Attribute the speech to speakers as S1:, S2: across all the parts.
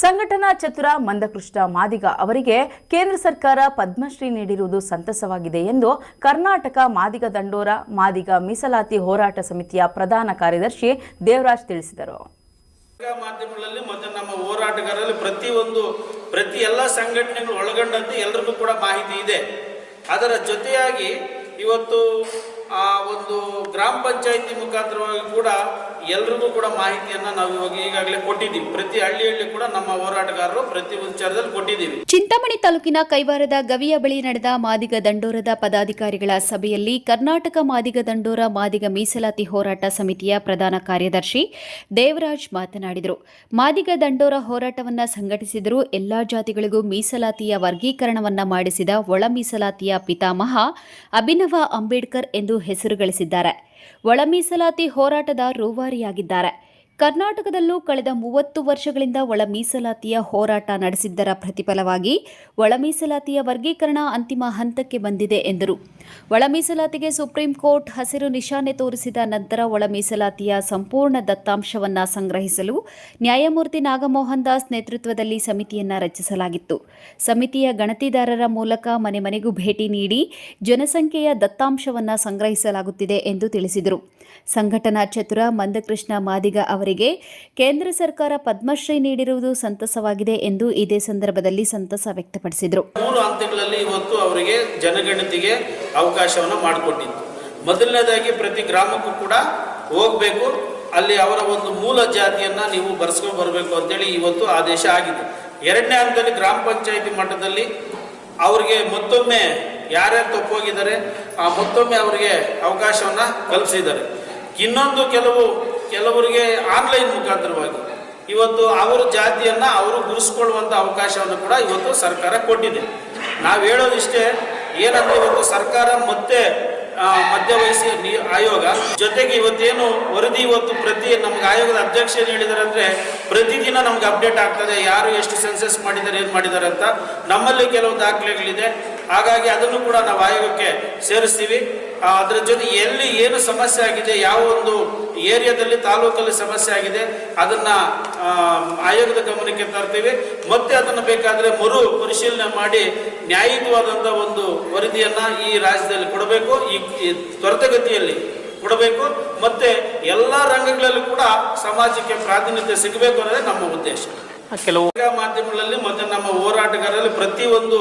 S1: ಸಂಘಟನಾ ಚತುರ ಮಂದಕೃಷ್ಣ ಮಾದಿಗ ಅವರಿಗೆ ಕೇಂದ್ರ ಸರ್ಕಾರ ಪದ್ಮಶ್ರೀ ನೀಡಿರುವುದು ಸಂತಸವಾಗಿದೆ ಎಂದು ಕರ್ನಾಟಕ ಮಾದಿಗ ದಂಡೋರ, ಮಾದಿಗ ಮೀಸಲಾತಿ ಹೋರಾಟ ಸಮಿತಿಯ ಪ್ರಧಾನ ಕಾರ್ಯದರ್ಶಿ ದೇವರಾಜ್ ತಿಳಿಸಿದರು.
S2: ಮಾಧ್ಯಮಗಳಲ್ಲಿ ಮತ್ತು ನಮ್ಮ ಹೋರಾಟಗಾರರಲ್ಲಿ ಪ್ರತಿಯೊಂದು, ಪ್ರತಿ ಎಲ್ಲ ಸಂಘಟನೆಗಳು ಒಳಗೊಂಡಂತೆ ಎಲ್ಲರಿಗೂ ಕೂಡ ಮಾಹಿತಿ ಇದೆ. ಅದರ ಜೊತೆಯಾಗಿ ಇವತ್ತು, ಆ, ಒಂದು ಗ್ರಾಮ ಪಂಚಾಯಿತಿ ಮುಖಾಂತರವಾಗಿ ಕೂಡ ಎಲ್ರಿಗೂ ಕೂಡ ಮಾಹಿತಿಯನ್ನ ನಾವು ಇವಾಗ ಈಗಾಗಲೇ ಕೊಟ್ಟಿದ್ದೀವಿ. ಪ್ರತಿ ಹಳ್ಳಿಯಲ್ಲಿ ಕೂಡ ನಮ್ಮ ಹೋರಾಟಗಾರರು ಪ್ರತಿ ವಿಚಾರದಲ್ಲಿ ಕೊಟ್ಟಿದ್ದೀವಿ.
S3: ಚಿಂತಾಮಣಿ ತಾಲೂಕಿನ ಕೈವಾರದ ಗವಿಯ ಬಳಿ ನಡೆದ ಮಾದಿಗ ದಂಡೋರದ ಪದಾಧಿಕಾರಿಗಳ ಸಭೆಯಲ್ಲಿ ಕರ್ನಾಟಕ ಮಾದಿಗ ದಂಡೋರ ಮಾದಿಗ ಮೀಸಲಾತಿ ಹೋರಾಟ ಸಮಿತಿಯ ಪ್ರಧಾನ ಕಾರ್ಯದರ್ಶಿ ದೇವರಾಜ್ ಮಾತನಾಡಿದರು. ಮಾದಿಗ ದಂಡೋರ ಹೋರಾಟವನ್ನ ಸಂಘಟಿಸಿದರೂ ಎಲ್ಲಾ ಜಾತಿಗಳಿಗೂ ಮೀಸಲಾತಿಯ ವರ್ಗೀಕರಣವನ್ನ ಮಾಡಿಸಿದ ಒಳ ಮೀಸಲಾತಿಯ ಪಿತಾಮಹ ಅಭಿನವ ಅಂಬೇಡ್ಕರ್ ಎಂದು ಹೆಸರು ಗಳಿಸಿದ್ದಾರೆ ಒಳ ಮೀಸಲಾತಿ ಹೋರಾಟದ ರೂವಾರಿಯಾಗಿದ್ದಾರೆ ಕರ್ನಾಟಕದಲ್ಲೂ ಕಳೆದ ಮೂವತ್ತು ವರ್ಷಗಳಿಂದ ಒಳ ಮೀಸಲಾತಿಯ ಹೋರಾಟ ನಡೆಸಿದ್ದರ ಪ್ರತಿಫಲವಾಗಿ ಒಳ ಮೀಸಲಾತಿಯ ವರ್ಗೀಕರಣ ಅಂತಿಮ ಹಂತಕ್ಕೆ ಬಂದಿದೆ ಎಂದರು. ಒಳ ಮೀಸಲಾತಿಗೆ ಸುಪ್ರೀಂ ಕೋರ್ಟ್ ಹಸಿರು ನಿಶಾನೆ ತೋರಿಸಿದ ನಂತರ ಒಳ ಮೀಸಲಾತಿಯ ಸಂಪೂರ್ಣ ದತ್ತಾಂಶವನ್ನು ಸಂಗ್ರಹಿಸಲು ನ್ಯಾಯಮೂರ್ತಿ ನಾಗಮೋಹನ್ ದಾಸ್ ನೇತೃತ್ವದಲ್ಲಿ ಸಮಿತಿಯನ್ನು ರಚಿಸಲಾಗಿತ್ತು. ಸಮಿತಿಯ ಗಣತಿದಾರರ ಮೂಲಕ ಮನೆ ಮನೆಗೂ ಭೇಟಿ ನೀಡಿ ಜನಸಂಖ್ಯೆಯ ದತ್ತಾಂಶವನ್ನು ಸಂಗ್ರಹಿಸಲಾಗುತ್ತಿದೆ ಎಂದು ತಿಳಿಸಿದರು. ಸಂಘಟನಾ ಚತುರ ಮಂದಕೃಷ್ಣ ಮಾದಿಗ ಅವರಿಗೆ ಕೇಂದ್ರ ಸರ್ಕಾರ ಪದ್ಮಶ್ರೀ ನೀಡಿರುವುದು ಸಂತಸವಾಗಿದೆ ಎಂದು ಇದೇ ಸಂದರ್ಭದಲ್ಲಿ ಸಂತಸ ವ್ಯಕ್ತಪಡಿಸಿದರು.
S2: ಮೂರು ಹಂತಗಳಲ್ಲಿ ಇವತ್ತು ಅವರಿಗೆ ಜನಗಣತಿಗೆ ಅವಕಾಶವನ್ನು ಮಾಡಿಕೊಟ್ಟಿತ್ತು ಮೊದಲನೇದಾಗಿ ಪ್ರತಿ ಗ್ರಾಮಕ್ಕೂ ಕೂಡ ಹೋಗಬೇಕು. ಅಲ್ಲಿ ಅವರ ಒಂದು ಮೂಲ ಜಾತಿಯನ್ನ ನೀವು ಬರ್ಸ್ಕೊಂಡು ಬರಬೇಕು ಅಂತೇಳಿ ಇವತ್ತು ಆದೇಶ ಆಗಿದೆ. ಎರಡನೇ ಹಂತದಲ್ಲಿ ಗ್ರಾಮ ಪಂಚಾಯಿತಿ ಮಟ್ಟದಲ್ಲಿ ಅವರಿಗೆ ಮತ್ತೊಮ್ಮೆ ಯಾರ್ಯಾರು ತಪ್ಪೋಗಿದ್ದಾರೆ, ಆ ಮತ್ತೊಮ್ಮೆ ಅವರಿಗೆ ಅವಕಾಶವನ್ನ ಕಲ್ಪಿಸಿದ್ದಾರೆ ಇನ್ನೊಂದು ಕೆಲವು ಕೆಲವರಿಗೆ ಆನ್ಲೈನ್ ಮುಖಾಂತರವಾಗಿ. ಇವತ್ತು ಅವರ ಜಾತಿಯನ್ನ ಅವರು ಗುರುಸ್ಕೊಳ್ಳುವಂತ ಅವಕಾಶವನ್ನು ಕೂಡ ಇವತ್ತು ಸರ್ಕಾರ ಕೊಟ್ಟಿದೆ. ನಾವು ಹೇಳೋದಿಷ್ಟೇ, ಏನಂದ್ರೆ ಇವತ್ತು ಸರ್ಕಾರ ಮತ್ತೆ ಮಧ್ಯ ಮಧ್ಯವಯಸ್ಸಿಯ ನಿ- ಆಯೋಗ ಜೊತೆಗೆ ಇವತ್ತೇನು ವರದಿ ಇವತ್ತು ಪ್ರತಿ ನಮ್ಗೆ ಆಯೋಗದ ಅಧ್ಯಕ್ಷ ಏನು ಅಂದ್ರೆ, ಪ್ರತಿದಿನ ನಮ್ಗೆ ಅಪ್ಡೇಟ್ ಆಗ್ತದೆ, ಯಾರು ಎಷ್ಟು ಸೆನ್ಸಸ್ ಮಾಡಿದ್ದಾರೆ, ಏನು ಮಾಡಿದ್ದಾರೆ ಅಂತ. ನಮ್ಮಲ್ಲಿ ಕೆಲವು ದಾಖಲೆಗಳಿದೆ. ಹಾಗಾಗಿ ಅದನ್ನು ಕೂಡ ನಾವು ಆಯೋಗಕ್ಕೆ ಸೇರಿಸ್ತೀವಿ. ಅದ್ರ ಜೊತೆ ಎಲ್ಲಿ ಏನು ಸಮಸ್ಯೆ ಆಗಿದೆ ಯಾವ ಒಂದು ಏರಿಯಾದಲ್ಲಿ ತಾಲೂಕಲ್ಲಿ ಸಮಸ್ಯೆ ಆಗಿದೆ ಅದನ್ನ ಆಯೋಗದ ಗಮನಕ್ಕೆ ತರ್ತೀವಿ. ಮತ್ತೆ ಅದನ್ನು ಬೇಕಾದ್ರೆ ಮರು ಪರಿಶೀಲನೆ ಮಾಡಿ ನ್ಯಾಯಿಕವಾದಂಥ ಒಂದು ವರದಿಯನ್ನ ಈ ರಾಜ್ಯದಲ್ಲಿ ಕೊಡಬೇಕು ಈ ಈ ತ್ವರಿತಗತಿಯಲ್ಲಿ ಕೊಡಬೇಕು. ಮತ್ತೆ ಎಲ್ಲ ರಂಗಗಳಲ್ಲೂ ಕೂಡ ಸಮಾಜಕ್ಕೆ ಪ್ರಾತಿನಿಧ್ಯ ಸಿಗಬೇಕು ಅನ್ನೋದೇ ನಮ್ಮ ಉದ್ದೇಶ. ಕೆಲವು ಮಾಧ್ಯಮಗಳಲ್ಲಿ ಮತ್ತೆ ನಮ್ಮ ಹೋರಾಟಗಾರರಲ್ಲಿ ಪ್ರತಿಯೊಂದು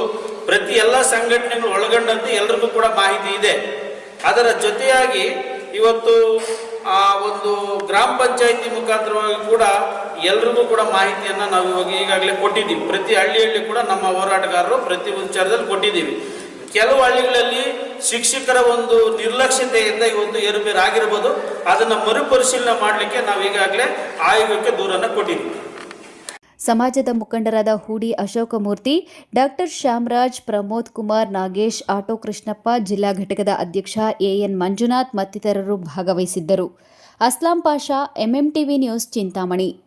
S2: ಪ್ರತಿ ಎಲ್ಲ ಸಂಘಟನೆಗಳು ಒಳಗೊಂಡಂತೆ ಎಲ್ರಿಗೂ ಕೂಡ ಮಾಹಿತಿ ಇದೆ. ಅದರ ಜೊತೆಯಾಗಿ ಇವತ್ತು ಆ ಒಂದು ಗ್ರಾಮ ಪಂಚಾಯಿತಿ ಮುಖಾಂತರವಾಗಿ ಕೂಡ ಎಲ್ರಿಗೂ ಕೂಡ ಮಾಹಿತಿಯನ್ನ ನಾವು ಇವಾಗ ಈಗಾಗಲೇ ಕೊಟ್ಟಿದ್ದೀವಿ. ಪ್ರತಿ ಹಳ್ಳಿಯಲ್ಲಿ ಕೂಡ ನಮ್ಮ ಹೋರಾಟಗಾರರು ಪ್ರತಿ ವಿಚಾರದಲ್ಲಿ ಕೊಟ್ಟಿದ್ದೀವಿ. ಕೆಲವು ಹಳ್ಳಿಗಳಲ್ಲಿ ಶಿಕ್ಷಕರ ಒಂದು ನಿರ್ಲಕ್ಷ್ಯತೆಯಿಂದ ಇವತ್ತು ಏರುಪೇರು ಆಗಿರ್ಬೋದು ಅದನ್ನು ಮರುಪರಿಶೀಲನೆ ಮಾಡಲಿಕ್ಕೆ ನಾವು ಈಗಾಗಲೇ ಆಯೋಗಕ್ಕೆ ದೂರನ್ನು ಕೊಟ್ಟಿದ್ದೀವಿ.
S3: ಸಮಾಜದ ಮುಖಂಡರಾದ ಹೂಡಿ ಅಶೋಕಮೂರ್ತಿ, ಡಾಕ್ಟರ್ ಶ್ಯಾಮರಾಜ್, ಪ್ರಮೋದ್ ಕುಮಾರ್, ನಾಗೇಶ್, ಆಟೋ ಕೃಷ್ಣಪ್ಪ, ಜಿಲ್ಲಾ ಘಟಕದ ಅಧ್ಯಕ್ಷ ಎಎನ್ ಮಂಜುನಾಥ್ ಮತ್ತಿತರರು ಭಾಗವಹಿಸಿದ್ದರು. Aslam Pasha MMTV news Chintamani.